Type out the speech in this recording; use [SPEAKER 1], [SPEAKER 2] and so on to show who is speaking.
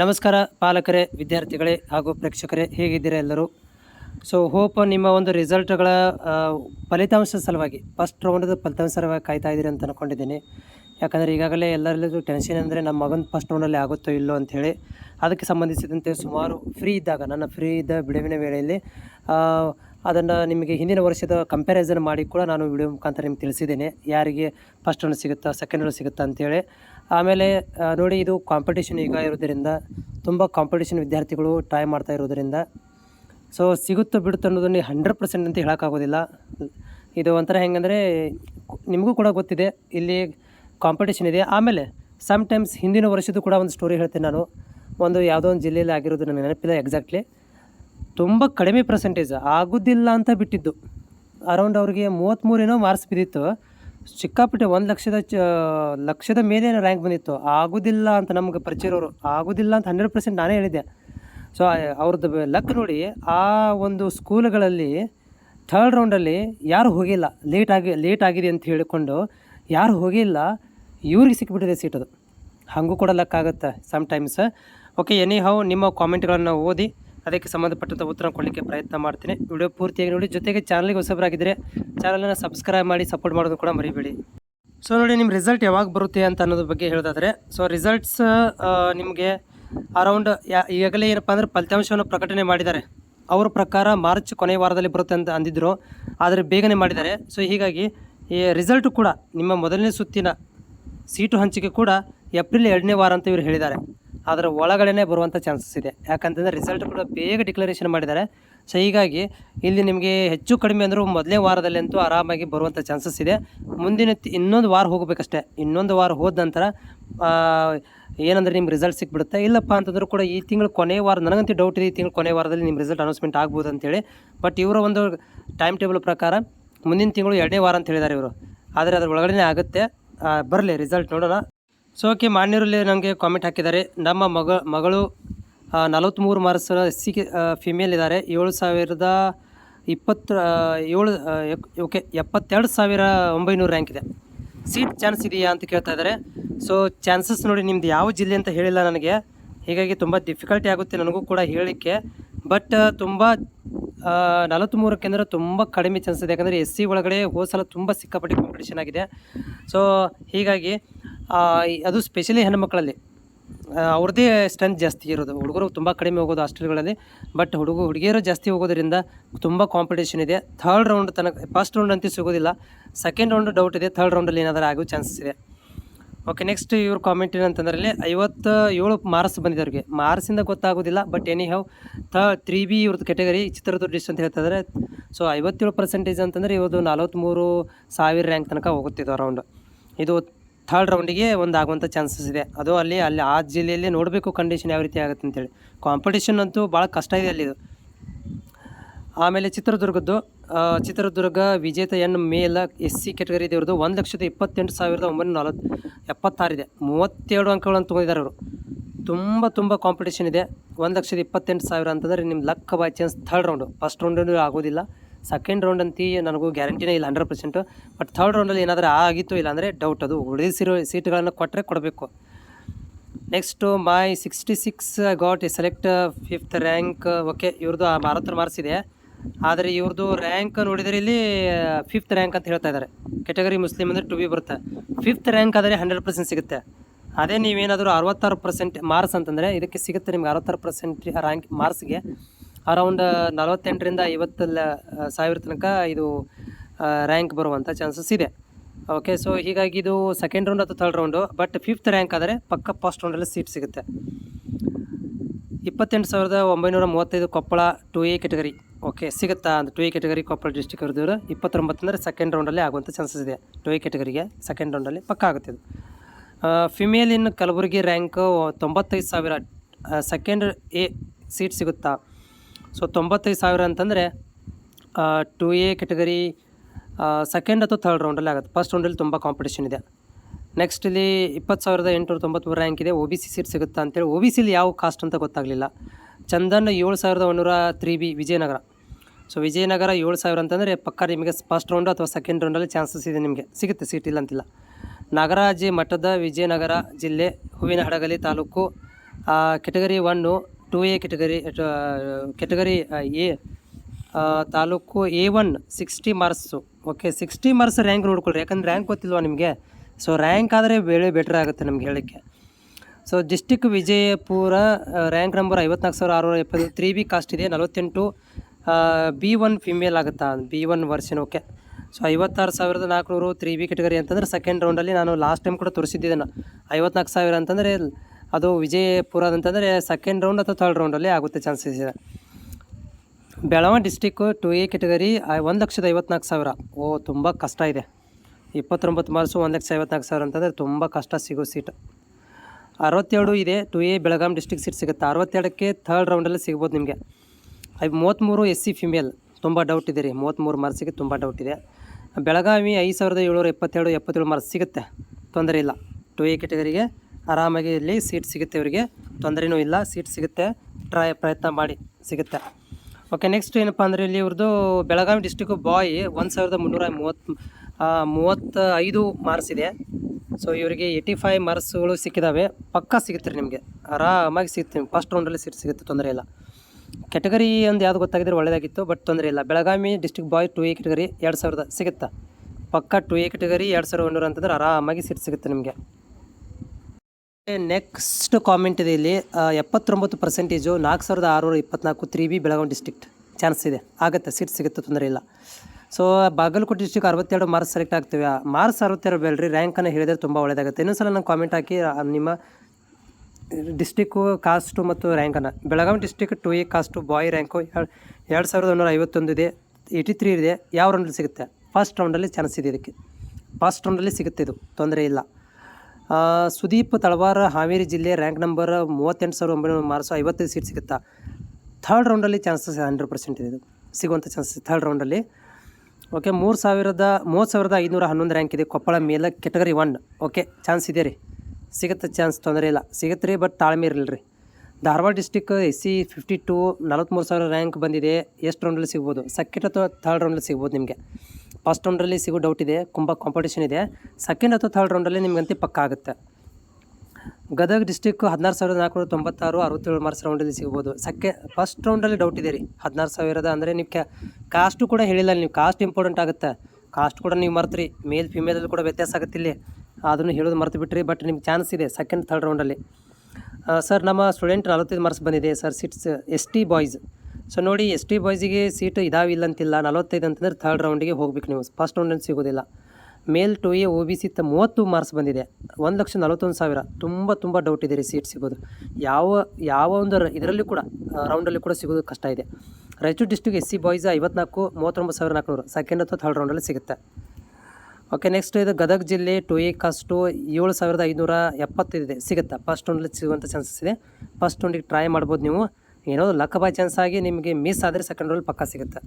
[SPEAKER 1] ನಮಸ್ಕಾರ ಪಾಲಕರೇ, ವಿದ್ಯಾರ್ಥಿಗಳೇ ಹಾಗೂ ಪ್ರೇಕ್ಷಕರೇ, ಹೇಗಿದ್ದೀರಾ ಎಲ್ಲರೂ? ಸೊ ಹೋಪ್ ನಿಮ್ಮ ಒಂದು ರಿಸಲ್ಟ್ಗಳ ಫಲಿತಾಂಶ ಸಲುವಾಗಿ ಫಸ್ಟ್ ರೌಂಡದ ಫಲಿತಾಂಶ ಸಲುವಾಗಿ ಕಾಯ್ತಾ ಇದ್ದೀರಿ ಅಂತ ಅಂದ್ಕೊಂಡಿದ್ದೀನಿ ಯಾಕಂದರೆ ಈಗಾಗಲೇ ಎಲ್ಲರಲ್ಲೂ ಟೆನ್ಷನ್ ಅಂದರೆ ನಮ್ಮ ಮಗನ ಫಸ್ಟ್ ರೌಂಡಲ್ಲಿ ಆಗುತ್ತೋ ಇಲ್ಲೋ ಅಂಥೇಳಿ ಅದಕ್ಕೆ ಸಂಬಂಧಿಸಿದಂತೆ ಸುಮಾರು ಫ್ರೀ ಇದ್ದಾಗ, ನನ್ನ ಫ್ರೀ ಇದ್ದ ಬಿಡುವಿನ ವೇಳೆಯಲ್ಲಿ ಅದನ್ನು ನಿಮಗೆ ಹಿಂದಿನ ವರ್ಷದ ಕಂಪ್ಯಾರಿಸನ್ ಮಾಡಿ ಕೂಡ ನಾನು ವಿಡಿಯೋ ಮುಖಾಂತರ ನಿಮ್ಗೆ ತಿಳಿಸಿದ್ದೇನೆ. ಯಾರಿಗೆ ಫಸ್ಟ್ ರೌಂಡ್ ಸಿಗುತ್ತಾ ಸೆಕೆಂಡ್ ರೌಂಡ್ ಸಿಗುತ್ತಾ ಅಂತೇಳಿ ಆಮೇಲೆ ನೋಡಿ ಇದು ಕಾಂಪಿಟೇಷನ್ ಈಗ ಇರೋದರಿಂದ ತುಂಬ ಕಾಂಪಿಟೇಷನ್ ವಿದ್ಯಾರ್ಥಿಗಳು ಟ್ರೈ ಮಾಡ್ತಾ ಇರೋದರಿಂದ. ಸೊ ಸಿಗುತ್ತೋ ಬಿಡುತ್ತೋ ಅನ್ನೋದನ್ನು ಹಂಡ್ರೆಡ್ ಪರ್ಸೆಂಟ್ ಅಂತ ಹೇಳೋಕ್ಕಾಗೋದಿಲ್ಲ ಇದು ಒಂಥರ ಹೆಂಗಂದರೆ, ನಿಮಗೂ ಕೂಡ ಗೊತ್ತಿದೆ, ಇಲ್ಲಿ ಕಾಂಪಿಟೇಷನ್ ಇದೆ. ಆಮೇಲೆ ಸಮ್ಟೈಮ್ಸ್ ಹಿಂದಿನ ವರ್ಷದ್ದು ಕೂಡ ಒಂದು ಸ್ಟೋರಿ ಹೇಳ್ತೀನಿ ನಾನು. ಒಂದು ಯಾವುದೋ ಒಂದು ಜಿಲ್ಲೆಯಲ್ಲಿ ಆಗಿರೋದು ನನಗೆ ನೆನಪಿಲ್ಲ ಎಕ್ಸಾಕ್ಟ್ಲಿ ತುಂಬ ಕಡಿಮೆ ಪರ್ಸೆಂಟೇಜ್ ಆಗೋದಿಲ್ಲ ಅಂತ ಬಿಟ್ಟಿದ್ದು. ಅರೌಂಡ್ ಅವ್ರಿಗೆ ಮೂವತ್ತ್ಮೂರೇನೋ ಮಾರ್ಕ್ಸ್ ಬಿದ್ದಿತ್ತು. ಸಿಕ್ಕಾಪಟ್ಟೆ ಒಂದು ಲಕ್ಷದ ಚ, ಲಕ್ಷದ ಮೇಲೆ ರ್ಯಾಂಕ್ ಬಂದಿತ್ತು. ಆಗೋದಿಲ್ಲ ಅಂತ ನಮಗೆ ಪರಿಚಯವರು ಆಗೋದಿಲ್ಲ ಅಂತ ಹಂಡ್ರೆಡ್ ಪರ್ಸೆಂಟ್ ನಾನೇ ಹೇಳಿದ್ದೆ. ಸೊ ಅವ್ರದ್ದು ಲಕ್ ನೋಡಿ, ಆ ಒಂದು ಸ್ಕೂಲ್ಗಳಲ್ಲಿ ಥರ್ಡ್ ರೌಂಡಲ್ಲಿ ಯಾರು ಹೋಗಿಲ್ಲ. ಲೇಟ್ ಆಗಿ ಲೇಟ್ ಆಗಿದೆ ಅಂತ ಹೇಳಿಕೊಂಡು ಯಾರು ಹೋಗಿಲ್ಲ, ಇವ್ರಿಗೆ ಸಿಕ್ಕಿಬಿಟ್ಟಿದೆ ಸೀಟ್ ಅದು. ಹಾಗೂ ಕೂಡ ಲಕ್ ಆಗುತ್ತೆ ಸಮ್ಟೈಮ್ಸ್ ಓಕೆ ಎನಿ ಹೌ ನಿಮ್ಮ ಕಾಮೆಂಟ್ಗಳನ್ನು ಓದಿ ಅದಕ್ಕೆ ಸಂಬಂಧಪಟ್ಟಂಥ ಉತ್ತರ ಕೊಡಲಿಕ್ಕೆ ಪ್ರಯತ್ನ ಮಾಡ್ತೀನಿ. ವಿಡಿಯೋ ಪೂರ್ತಿಯಾಗಿ ನೋಡಿ, ಜೊತೆಗೆ ಚಾನಲ್ಗೆ ಹೊಸಬರಾಗಿದ್ದರೆ ಚಾನಲನ್ನು ಸಬ್ಸ್ಕ್ರೈಬ್ ಮಾಡಿ ಸಪೋರ್ಟ್ ಮಾಡೋದು ಕೂಡ ಮರಿಬೇಡಿ. ಸೊ ನೋಡಿ ನಿಮ್ಮ ರಿಸಲ್ಟ್ ಯಾವಾಗ ಬರುತ್ತೆ ಅಂತ ಅನ್ನೋದ್ರ ಬಗ್ಗೆ ಹೇಳೋದಾದರೆ ಸೊ ರಿಸಲ್ಟ್ಸ್ ನಿಮಗೆ ಅರೌಂಡ್ ಈಗಾಗಲೇ ಏನಪ್ಪ ಅಂದರೆ ಫಲಿತಾಂಶವನ್ನು ಪ್ರಕಟಣೆ ಮಾಡಿದ್ದಾರೆ. ಅವರ ಪ್ರಕಾರ ಮಾರ್ಚ್ ಕೊನೆಯ ವಾರದಲ್ಲಿ ಬರುತ್ತೆ ಅಂತ ಅಂದಿದ್ದರು ಆದರೆ ಬೇಗನೆ ಮಾಡಿದ್ದಾರೆ. ಸೊ ಹೀಗಾಗಿ, ಈ ರಿಸಲ್ಟ್ ಕೂಡ ನಿಮ್ಮ ಮೊದಲನೇ ಸುತ್ತಿನ ಸೀಟು ಹಂಚಿಕೆ ಕೂಡ ಏಪ್ರಿಲ್ ಎರಡನೇ ವಾರ ಅಂತ ಇವರು ಹೇಳಿದ್ದಾರೆ. ಅದರ ಒಳಗಡೆನೇ ಬರುವಂಥ ಚಾನ್ಸಸ್ ಇದೆ. ಯಾಕಂತಂದರೆ ರಿಸಲ್ಟ್ ಕೂಡ ಬೇಗ ಡಿಕ್ಲರೇಷನ್ ಮಾಡಿದ್ದಾರೆ. ಸೊ ಹೀಗಾಗಿ ಇಲ್ಲಿ ನಿಮಗೆ ಹೆಚ್ಚು ಕಡಿಮೆ ಅಂದರೂ ಮೊದಲೇ ವಾರದಲ್ಲಿ ಅಂತೂ ಆರಾಮಾಗಿ ಬರುವಂಥ ಚಾನ್ಸಸ್ ಇದೆ. ಮುಂದಿನ ಇನ್ನೊಂದು ವಾರ ಹೋಗಬೇಕಷ್ಟೇ. ಇನ್ನೊಂದು ವಾರ ಹೋದ ನಂತರ ಏನಂದರೆ ನಿಮ್ಗೆ ರಿಸಲ್ಟ್ ಸಿಕ್ಬಿಡುತ್ತೆ? ಇಲ್ಲಪ್ಪ ಅಂತಂದ್ರೂ ಕೂಡ ಈ ತಿಂಗಳು ಕೊನೆ ವಾರ, ನನಗಂತೂ ಡೌಟ್ ಇದೆ ಈ ತಿಂಗಳು ಕೊನೆ ವಾರದಲ್ಲಿ ನಿಮ್ಮ ರಿಸಲ್ಟ್ ಅನೌನ್ಸ್ಮೆಂಟ್ ಆಗ್ಬೋದು ಅಂತೇಳಿ. ಬಟ್ ಇವರ ಒಂದು ಟೈಮ್ ಟೇಬಲ್ ಪ್ರಕಾರ ಮುಂದಿನ ತಿಂಗಳು ಎರಡನೇ ವಾರ ಅಂತ ಹೇಳಿದ್ದಾರೆ ಇವರು. ಆದರೆ ಅದರ ಒಳಗಡೆ ಆಗುತ್ತೆ. ಬರಲಿ ರಿಸಲ್ಟ್ ನೋಡೋಣ. ಸೊ ಓಕೆ ಮಾನ್ಯರಲ್ಲಿ ನನಗೆ ಕಾಮೆಂಟ್ ಹಾಕಿದ್ದಾರೆ. ನಮ್ಮ ಮಗ, ಮಗಳು ನಲವತ್ತ್ಮೂರು ಮಾರ್ಕ್ಸ್ ಸಿ ಫಿಮೇಲ್ ಇದ್ದಾರೆ. ಏಳು ಸಾವಿರದ ಇಪ್ಪತ್ತು ಏಳು ಓಕೆ ಎಪ್ಪತ್ತೆರಡು ಸಾವಿರ ಒಂಬೈನೂರು ರ್ಯಾಂಕ್ ಇದೆ. ಸೀಟ್ ಚಾನ್ಸ್ ಇದೆಯಾ ಅಂತ ಕೇಳ್ತಾ ಇದ್ದಾರೆ. ಸೊ ಚಾನ್ಸಸ್ ನೋಡಿ ನಿಮ್ದು ಯಾವ ಜಿಲ್ಲೆ ಅಂತ ಹೇಳಿಲ್ಲ ನನಗೆ. ಹೀಗಾಗಿ ತುಂಬ ಡಿಫಿಕಲ್ಟಿ ಆಗುತ್ತೆ ನನಗೂ ಕೂಡ ಹೇಳಲಿಕ್ಕೆ. ಬಟ್ ತುಂಬ ನಲವತ್ತ್ಮೂರಕ್ಕೆ ಅಂದರೆ ತುಂಬ ಕಡಿಮೆ ಚಾನ್ಸ್ ಇದೆ. ಯಾಕಂದರೆ ಎಸ್ ಸಿ ಒಳಗಡೆ ಹೋದ ಸಲ ತುಂಬ ಸಿಕ್ಕಾಪಟ್ಟೆ ಕಾಂಪಿಟೇಷನ್ ಆಗಿದೆ. ಸೊ ಹೀಗಾಗಿ ಅದು ಸ್ಪೆಷಲಿ ಹೆಣ್ಮಕ್ಳಲ್ಲಿ. ಅವ್ರದ್ದೇ ಸ್ಟ್ರೆಂತ್ ಜಾಸ್ತಿ ಇರೋದು. ಹುಡುಗರು ತುಂಬ ಕಡಿಮೆ ಹೋಗೋದು ಹಾಸ್ಟೆಲ್ಗಳಲ್ಲಿ ಬಟ್ ಹುಡುಗ ಹುಡುಗಿಯರು ಜಾಸ್ತಿ ಹೋಗೋದ್ರಿಂದ ತುಂಬ ಕಾಂಪಿಟೇಷನ್ ಇದೆ. ಥರ್ಡ್ ರೌಂಡ್ ತನಕ ಫಸ್ಟ್ ರೌಂಡ್ ಅಂತೂ ಸಿಗೋದಿಲ್ಲ. ಸೆಕೆಂಡ್ ರೌಂಡ್ ಡೌಟ್ ಇದೆ. ಥರ್ಡ್ ರೌಂಡಲ್ಲಿ ಏನಾದರೂ ಆಗೋ ಚಾನ್ಸಸ್ ಇದೆ. ಓಕೆ ನೆಕ್ಸ್ಟ್ ಇವ್ರ ಕಾಮೆಂಟ್ ಏನಂತಂದ್ರೆ ಐವತ್ತು ಏಳು ಮಾರ್ಕ್ಸ್ ಬಂದಿದೆ ಅವ್ರಿಗೆ. ಮಾರ್ಕ್ಸಿಂದ ಗೊತ್ತಾಗೋದಿಲ್ಲ but anyhow the three B ಇವ್ರದ್ದು ಕೆಟಗರಿ ಚಿತ್ರದುರ್ಗ ಡಿಸ್ಟ್ ಅಂತ ಹೇಳ್ತಾ ಇದ್ದಾರೆ ಸೊ ಐವತ್ತೇಳು ಪರ್ಸೆಂಟೇಜ್ ಅಂತಂದರೆ ಇವ್ರದ್ದು ನಲವತ್ತ್ಮೂರು ಸಾವಿರ ರ್ಯಾಂಕ್ ತನಕ ಹೋಗುತ್ತಿದ್ದು ರೌಂಡ್ ಇದು ಥರ್ಡ್ ರೌಂಡಿಗೆ ಒಂದು ಆಗುವಂಥ ಚಾನ್ಸಸ್ ಇದೆ. ಅದು ಅಲ್ಲಿ ಅಲ್ಲಿ ಆ ಜಿಲ್ಲೆಯಲ್ಲಿ ನೋಡಬೇಕು ಕಂಡೀಷನ್ ಯಾವ ರೀತಿ ಆಗುತ್ತೆ ಅಂತೇಳಿ. ಕಾಂಪಿಟೇಷನ್ ಅಂತೂ ಭಾಳ ಕಷ್ಟ ಇದೆ ಅಲ್ಲಿ ಇದು. ಆಮೇಲೆ ಚಿತ್ರದುರ್ಗದ್ದು ಚಿತ್ರದುರ್ಗ ವಿಜೇತ ಎನ್ ಮೇಲ ಎಸ್ ಸಿ ಕೆಟಗರಿ ಇವ್ರದ್ದು ಒಂದು ಲಕ್ಷದ ಇಪ್ಪತ್ತೆಂಟು ಸಾವಿರದ ಒಂಬೈನೂರ ನಲವತ್ತು ಎಪ್ಪತ್ತಾರಿದೆ ಮೂವತ್ತೆರಡು ಅಂಕಗಳನ್ನು ತೊಗೊಂಡಿದ್ದಾರೆ ಅವರು. ತುಂಬ ತುಂಬ ಕಾಂಪಿಟೇಷನ್ ಇದೆ. ಒಂದು ಲಕ್ಷದ ಇಪ್ಪತ್ತೆಂಟು ಸಾವಿರ ಅಂತಂದರೆ ನಿಮ್ಮ luck by chance third round first ರೌಂಡೂ ಆಗೋದಿಲ್ಲ. ಸೆಕೆಂಡ್ ರೌಂಡ್ ಅಂತ ನನಗೂ ಗ್ಯಾರಂಟಿನೇ ಇಲ್ಲ ಹಂಡ್ರೆಡ್ ಪರ್ಸೆಂಟು ಬಟ್ ಥರ್ಡ್ ರೌಂಡಲ್ಲಿ ಏನಾದರೂ ಆಗಿತ್ತು ಇಲ್ಲಾಂದರೆ ಡೌಟ್ ಅದು. ಉಳಿಸಿರೋ ಸೀಟ್ಗಳನ್ನು ಕೊಟ್ಟರೆ ಕೊಡಬೇಕು. Next my sixty six got a select fifth rank okay ಇವ್ರದ್ದು ಅರವತ್ತರ ಮಾರ್ಕ್ಸ್ ಇದೆ ಆದರೆ ಇವ್ರದ್ದು ರ್ಯಾಂಕ್ ನೋಡಿದರೆ ಇಲ್ಲಿ ಫಿಫ್ತ್ ರ್ಯಾಂಕ್ ಅಂತ ಹೇಳ್ತಾ ಇದ್ದಾರೆ ಕೆಟಗರಿ ಮುಸ್ಲಿಮ್ ಅಂದರೆ ಟು ಬಿ ಬರುತ್ತೆ. ಫಿಫ್ತ್ ರ್ಯಾಂಕ್ ಆದರೆ ಹಂಡ್ರೆಡ್ ಪರ್ಸೆಂಟ್ ಸಿಗುತ್ತೆ. ಅದೇ ನೀವೇನಾದರೂ ಅರವತ್ತಾರು ಪರ್ಸೆಂಟ್ ಮಾರ್ಕ್ಸ್ ಅಂತಂದರೆ ಇದಕ್ಕೆ ಸಿಗುತ್ತೆ ನಿಮ್ಗೆ ಅರವತ್ತಾರು ಪರ್ಸೆಂಟ್ ರ್ಯಾಂಕ್ ಮಾರ್ಕ್ಸ್ಗೆ ಅರೌಂಡ್ ನಲವತ್ತೆಂಟರಿಂದ ಐವತ್ತು ಸಾವಿರ ತನಕ ಇದು ರ್ಯಾಂಕ್ ಬರುವಂಥ ಚಾನ್ಸಸ್ ಇದೆ. ಓಕೆ ಸೊ ಹೀಗಾಗಿ ಇದು ಸೆಕೆಂಡ್ ರೌಂಡ್ ಅಥವಾ third round but fifth rank ಆದರೆ ಪಕ್ಕ ಫಸ್ಟ್ ರೌಂಡಲ್ಲಿ ಸೀಟ್ ಸಿಗುತ್ತೆ. ಇಪ್ಪತ್ತೆಂಟು ಸಾವಿರದ ಒಂಬೈನೂರ ಮೂವತ್ತೈದು Koppal two A category okay ಸಿಗುತ್ತಾ ಅಂತ two A category Koppal district ಅವ್ರದ್ದು? ಇಪ್ಪತ್ತೊಂಬತ್ತು ಅಂದರೆ ಸೆಕೆಂಡ್ ರೌಂಡಲ್ಲಿ ಆಗುವಂಥ ಚಾನ್ಸಸ್ ಇದೆ. ಟು ಎ ಕೆಟಗರಿಗೆ ಸೆಕೆಂಡ್ ರೌಂಡಲ್ಲಿ ಪಕ್ಕ ಆಗುತ್ತೆ ಇದು. ಫಿಮೇಲ್ ಇನ್ ಕಲಬುರಗಿ ರ್ಯಾಂಕು ತೊಂಬತ್ತೈದು ಸಾವಿರ ಸೆಕೆಂಡ್ ಎ ಸೀಟ್ ಸಿಗುತ್ತಾ? ಸೊ ತೊಂಬತ್ತೈದು ಸಾವಿರ ಅಂತಂದರೆ ಟು ಎ ಕೆಟಗರಿ ಸೆಕೆಂಡ್ ಅಥವಾ ಥರ್ಡ್ ರೌಂಡಲ್ಲಿ ಆಗುತ್ತೆ. ಫಸ್ಟ್ ರೌಂಡಲ್ಲಿ ತುಂಬ ಕಾಂಪಿಟೇಷನ್ ಇದೆ. ನೆಕ್ಸ್ಟ್ ಇಲ್ಲಿ ಇಪ್ಪತ್ತು ಸಾವಿರದ ಎಂಟುನೂರ ತೊಂಬತ್ತ್ಮೂರು ರ್ಯಾಂಕ್ ಇದೆ. ಒ ಬಿ ಸಿ ಸೀಟ್ ಸಿಗುತ್ತಾ ಅಂತೇಳಿ ಒ ಬಿ ಸಿಲಿ ಯಾವ ಕಾಸ್ಟ್ ಅಂತ ಗೊತ್ತಾಗಲಿಲ್ಲ. ಚಂದನ್ ಏಳು ಸಾವಿರದ ಒಂದೂರ three B Vijayanagara. So Vijayanagara ಏಳು ಸಾವಿರ ಅಂತಂದರೆ ಪಕ್ಕ ನಿಮಗೆ ಫಸ್ಟ್ ರೌಂಡ್ ಅಥವಾ ಸೆಕೆಂಡ್ ರೌಂಡಲ್ಲಿ ಚಾನ್ಸಸ್ ಇದೆ ನಿಮಗೆ. ಸಿಗುತ್ತೆ ಸೀಟ್ ಇಲ್ಲ ಅಂತಿಲ್ಲ. ನಾಗರಾಜ ಮಠದ ವಿಜಯನಗರ ಜಿಲ್ಲೆ Hoovina Hadagali taluk category one two A category category A taluk A one sixty marks okay sixty marks rank ನೋಡ್ಕೊಳ್ರಿ. ಯಾಕಂದ್ರೆ ರ್ಯಾಂಕ್ ಗೊತ್ತಿಲ್ವ ನಿಮಗೆ? ಸೊ ರ್ಯಾಂಕ್ ಆದರೆ ಬೇಳೆ ಬೆಟ್ರ್ ಆಗುತ್ತೆ ನಮ್ಗೆ ಹೇಳೋಕ್ಕೆ so district Vijayapura rank number ಐವತ್ನಾಲ್ಕು ಸಾವಿರ ಆರುನೂರ ಎಪ್ಪತ್ತು ತ್ರೀ ಬಿ ಕಾಸ್ಟ್ ಇದೆ, ನಲವತ್ತೆಂಟು ಬಿ ಒನ್ ಫಿಮೇಲ್ ಆಗುತ್ತಾ? B one version okay so ಐವತ್ತಾರು ಸಾವಿರದ ನಾಲ್ಕುನೂರು ತ್ರೀ ಬಿ ಕೆಟಗರಿ ಅಂತಂದರೆ ಸೆಕೆಂಡ್ ರೌಂಡಲ್ಲಿ ನಾನು ಲಾಸ್ಟ್ ಟೈಮ್ ಕೂಡ ತೋರಿಸಿದ್ದಿದ್ದೇನೆ ಐವತ್ನಾಲ್ಕು ಸಾವಿರ ಅಂತಂದರೆ ಅದು ವಿಜಯಪುರ ಅಂತಂದರೆ ಸೆಕೆಂಡ್ ರೌಂಡ್ ಅಥವಾ ಥರ್ಡ್ ರೌಂಡಲ್ಲಿ ಆಗುತ್ತೆ ಚಾನ್ಸಸ್ ಇದೆ. Belagavi district two A category ಒಂದು ಲಕ್ಷದ ಐವತ್ನಾಲ್ಕು ಸಾವಿರ. ಓ, ತುಂಬ ಕಷ್ಟ ಇದೆ. ಇಪ್ಪತ್ತೊಂಬತ್ತು ಮಾರ್ಕ್ಸು ಒಂದು ಲಕ್ಷ ಐವತ್ನಾಲ್ಕು ಸಾವಿರ ಅಂತಂದರೆ ತುಂಬ ಕಷ್ಟ ಸಿಗೋ ಸೀಟ್ ಅರವತ್ತೆರಡು ಇದೆ two A Belgaum district seat ಸಿಗುತ್ತೆ. ಅರವತ್ತೆರಡಕ್ಕೆ ಥರ್ಡ್ ರೌಂಡಲ್ಲಿ ಸಿಗ್ಬೋದು ನಿಮಗೆ. ಐ ಮೂವತ್ತ್ಮೂರು ಎಸ್ ಸಿ ಫಿಮೇಲ್ ತುಂಬ ಡೌಟ್ ಇದೆ ರೀ. ಮೂವತ್ತ್ಮೂರು ಮಾರ್ಕ್ಸಿಗೆ ತುಂಬ ಡೌಟ್ ಇದೆ. ಬೆಳಗಾವಿ ಐದು ಸಾವಿರದ ಏಳ್ನೂರ ಎಪ್ಪತ್ತೆರಡು ಎಪ್ಪತ್ತೇಳು ಮಾರ್ಕ್ಸ್ ಸಿಗುತ್ತೆ. ತೊಂದರೆ ಇಲ್ಲ. ಟು ಎ ಕೆಟಗರಿಗೆ ಆರಾಮಾಗಿ ಇಲ್ಲಿ ಸೀಟ್ ಸಿಗುತ್ತೆ ಇವರಿಗೆ. ತೊಂದರೆನೂ ಇಲ್ಲ ಸೀಟ್ ಸಿಗುತ್ತೆ. ಟ್ರೈ ಪ್ರಯತ್ನ ಮಾಡಿ, ಸಿಗುತ್ತೆ. ಓಕೆ ನೆಕ್ಸ್ಟ್ ಏನಪ್ಪ ಅಂದರೆ ಇಲ್ಲಿ ಇವ್ರದ್ದು ಬೆಳಗಾವಿ ಡಿಸ್ಟಿಕ್ಕು ಬಾಯ್ ಒಂದು ಸಾವಿರದ ಮುನ್ನೂರ ಮೂವತ್ತು ಮೂವತ್ತ ಐದು ಮಾರ್ಕ್ಸ್ ಇದೆ. ಸೊ ಇವರಿಗೆ ಏಯ್ಟಿ ಫೈವ್ ಮಾರ್ಕ್ಸ್ಗಳು ಸಿಕ್ಕಿದ್ದಾವೆ ಪಕ್ಕಾ ಸಿಗುತ್ತೆ ರೀ ನಿಮಗೆ. ಆರಾಮಾಗಿ ಸಿಗುತ್ತೆ ಫಸ್ಟ್ ರೌಂಡಲ್ಲಿ ಸೀಟ್ ಸಿಗುತ್ತೆ, ತೊಂದರೆ ಇಲ್ಲ. ಕೆಟಗರಿ ಒಂದು ಯಾವುದು ಗೊತ್ತಾಗಿದ್ರೆ ಒಳ್ಳೆಯದಾಗಿತ್ತು ಬಟ್ ತೊಂದರೆ ಇಲ್ಲ. Belagavi district boy two A category ಎರಡು ಸಾವಿರದ ಸಿಗುತ್ತಾ? ಪಕ್ಕ ಟು ಎ ಕೆಟಗರಿ ಎರಡು ಸಾವಿರದ ಒಂದೂರು ಅಂತಂದ್ರೆ ಆರಾಮಾಗಿ ಸೀಟ್ ಸಿಗುತ್ತೆ ನಿಮಗೆ. ನೆಕ್ಸ್ಟ್ ಕಾಮೆಂಟ್ ಇದೆ ಇಲ್ಲಿ ಎಪ್ಪತ್ತೊಂಬತ್ತು ಪರ್ಸೆಂಟೇಜು ನಾಲ್ಕು ಸಾವಿರದ ಆರುನೂರ ಇಪ್ಪತ್ನಾಲ್ಕು three B Belagavi district chance ಇದೆ. ಆಗುತ್ತೆ ಸೀಟ್ ಸಿಗುತ್ತೆ, ತೊಂದರೆ ಇಲ್ಲ. ಸೊ ಬಾಗಲಕೋಟೆ ಡಿಸ್ಟ್ರಿಕ್ಟ್ ಅರವತ್ತೆರಡು ಮಾರ್ಕ್ಸ್ ಸೆಲೆಕ್ಟ್ ಆಗ್ತೀವಿ. ಮಾರ್ಕ್ಸ್ ಅರವತ್ತೆರಡು ಬೇಡ್ರಿ ರ್ಯಾಂಕನ್ನು ಹೇಳಿದರೆ ತುಂಬ ಒಳ್ಳೆಯದಾಗುತ್ತೆ ಇನ್ನೊಂದು ಸಲ ನಾನು ಕಾಮೆಂಟ್ ಹಾಕಿ ನಿಮ್ಮ ಡಿಸ್ಟಿಕ್ಕು ಕಾಸ್ಟು ಮತ್ತು ರ್ಯಾಂಕನ್ನು Belagavi district two A caste boy rank ಎರಡು ಸಾವಿರದ ಒಂದೂರ ಐವತ್ತೊಂದು ಇದೆ ಏಯ್ಟಿ ತ್ರೀ ಇದೆ, ಯಾವ ರೌಂಡಲ್ಲಿ ಸಿಗುತ್ತೆ? ಫಸ್ಟ್ ರೌಂಡಲ್ಲಿ ಚಾನ್ಸ್ ಇದೆ ಇದಕ್ಕೆ. ಫಸ್ಟ್ ರೌಂಡಲ್ಲಿ ಸಿಗುತ್ತೆ ಇದು, ತೊಂದರೆ ಇಲ್ಲ. ಸುದೀಪ್ ತಳವಾರ ಹಾವೇರಿ ಜಿಲ್ಲೆ ರ್ಯಾಂಕ್ ನಂಬರ್ ಮೂವತ್ತೆಂಟು ಸಾವಿರದ ಒಂಬೈನೂರು ಮಾರ್ಕ್ಸು ಐವತ್ತೈದು ಸೀಟ್ ಸಿಗುತ್ತಾ? ಥರ್ಡ್ ರೌಂಡಲ್ಲಿ ಚಾನ್ಸಸ್ ಹಂಡ್ರೆಡ್ ಪರ್ಸೆಂಟ್ ಇದೆ ಸಿಗುವಂಥ ಚಾನ್ಸಸ್ ಥರ್ಡ್ ರೌಂಡಲ್ಲಿ ಓಕೆ ಮೂರು ಸಾವಿರದ, ಮೂವತ್ತು ಸಾವಿರದ ಐನೂರ ಹನ್ನೊಂದು ರ್ಯಾಂಕ್ ಇದೆ ಕೊಪ್ಪಳ ಮೇಲೆ ಕೆಟಗರಿ ಒನ್ ಓಕೆ ಚಾನ್ಸ್ ಇದೆ ರೀ. ಸಿಗುತ್ತೆ ಚಾನ್ಸ್ ತೊಂದರೆ ಇಲ್ಲ. ಸಿಗುತ್ತೆ ರೀ ಬಟ್ ತಾಳ್ಮೆ ಇರಲಿಲ್ಲ ರೀ. Dharwad district S C fifty two ನಲವತ್ತ್ಮೂರು ಸಾವಿರ ರ್ಯಾಂಕ್ ಬಂದಿದೆ. ಎಷ್ಟು ರೌಂಡಲ್ಲಿ ಸಿಗ್ಬೋದು? ಸೆಕೆಂಡ್ ಅಥವಾ ಥರ್ಡ್ ರೌಂಡಲ್ಲಿ ಸಿಗ್ಬೋದು ನಿಮಗೆ? ಫಸ್ಟ್ ರೌಂಡಲ್ಲಿ ಸಿಗೋ ಡೌಟ್ ಇದೆ, ತುಂಬ ಕಾಂಪಿಟೇಷನ್ ಇದೆ. ಸೆಕೆಂಡ್ ಅಥವಾ ಥರ್ಡ್ ರೌಂಡಲ್ಲಿ ನಿಮಗಂತೂ ಪಕ್ಕ ಆಗುತ್ತೆ. ಗದಗ ಡಿಸ್ಟಿಕ್ ಹದಿನಾರು ಸಾವಿರದ ನಾಲ್ಕುನೂರ ತೊಂಬತ್ತಾರು, ಅರವತ್ತೇಳು ಮಾರ್ಕ್ಸ್ ರೌಂಡಲ್ಲಿ ಸಿಗ್ಬೋದು. ಸೆಕೆ ಫಸ್ಟ್ ರೌಂಡಲ್ಲಿ ಡೌಟ್ ಇದೆ ರೀ. ಹದಿನಾರು ಸಾವಿರದ ಅಂದರೆ ನೀವು ಕಾಸ್ಟು ಕೂಡ ಹೇಳಿಲ್ಲ ನೀವು. ಕಾಸ್ಟ್ ಇಂಪಾರ್ಟೆಂಟ್ ಆಗುತ್ತೆ. ಕಾಸ್ಟ್ ಕೂಡ ನೀವು ಮರ್ತ್ರಿ. ಮೇಲ್ ಫಿಮೇಲಲ್ಲಿ ಕೂಡ ವ್ಯತ್ಯಾಸ ಆಗುತ್ತೆ ಅದನ್ನು ಹೇಳೋದು ಮರ್ತು ಬಿಟ್ರಿ ಬಟ್ ನಿಮ್ಗೆ ಚಾನ್ಸ್ ಇದೆ ಸೆಕೆಂಡ್ ಥರ್ಡ್ ರೌಂಡಲ್ಲಿ ಸರ್ ನಮ್ಮ ಸ್ಟೂಡೆಂಟ್ ನಲವತ್ತೈದು ಮಾರ್ಕ್ಸ್ ಬಂದಿದೆ. Sir seats S T boys so ನೋಡಿ ಎಸ್ ಟಿ ಬಾಯ್ಸಿಗೆ ಸೀಟ್ ಇದಾವಿಲ್ಲ ಅಂತಿಲ್ಲ ನಲವತ್ತೈದು ಅಂತಂದರೆ ಥರ್ಡ್ ರೌಂಡಿಗೆ ಹೋಗ್ಬೇಕು ನೀವು. ಫಸ್ಟ್ ರೌಂಡಲ್ಲಿ ಸಿಗೋದಿಲ್ಲ. Male two A O B C ತ ಮೂವತ್ತು ಮಾರ್ಕ್ಸ್ ಬಂದಿದೆ. ಒಂದು ಲಕ್ಷ ನಲವತ್ತೊಂದು ಸಾವಿರ. ತುಂಬ ತುಂಬ ಡೌಟ್ ಇದೆ ರೀ ಸೀಟ್ ಸಿಗೋದು. ಯಾವ ಯಾವ ಒಂದು ಇದರಲ್ಲಿ ಕೂಡ ರೌಂಡಲ್ಲಿ ಕೂಡ ಸಿಗೋದು ಕಷ್ಟ ಇದೆ. Raichur district S C boys ಐವತ್ನಾಲ್ಕು, ಮೂವತ್ತೊಂಬತ್ತು ಸಾವಿರ ನಾಲ್ಕುನೂರು ಸೆಕೆಂಡ್ ಅಥವಾ ಥರ್ಡ್ ರೌಂಡಲ್ಲಿ ಸಿಗುತ್ತೆ. ಓಕೆ ನೆಕ್ಸ್ಟ್ ಇದು ಗದಗ ಜಿಲ್ಲೆ ಟು ಎ ಕಾಸ್ಟು ಏಳು ಸಾವಿರದ ಐನೂರ ಎಪ್ಪತ್ತೈದಿದೆ ಸಿಗುತ್ತೆ? ಫಸ್ಟ್ ರೌಂಡಲ್ಲಿ ಸಿಗುವಂಥ ಚಾನ್ಸಸ್ ಇದೆ. ಫಸ್ಟ್ ರೌಂಡಿಗೆ ಟ್ರೈ ಮಾಡ್ಬೋದು ನೀವು. ಏನೋ ಲಕ್ ಬೈ ಚಾನ್ಸ್ ಆಗಿ ನಿಮಗೆ ಮಿಸ್ ಆದರೆ ಸೆಕೆಂಡ್ ರೋಲ್ ಪಕ್ಕ ಸಿಗುತ್ತೆ.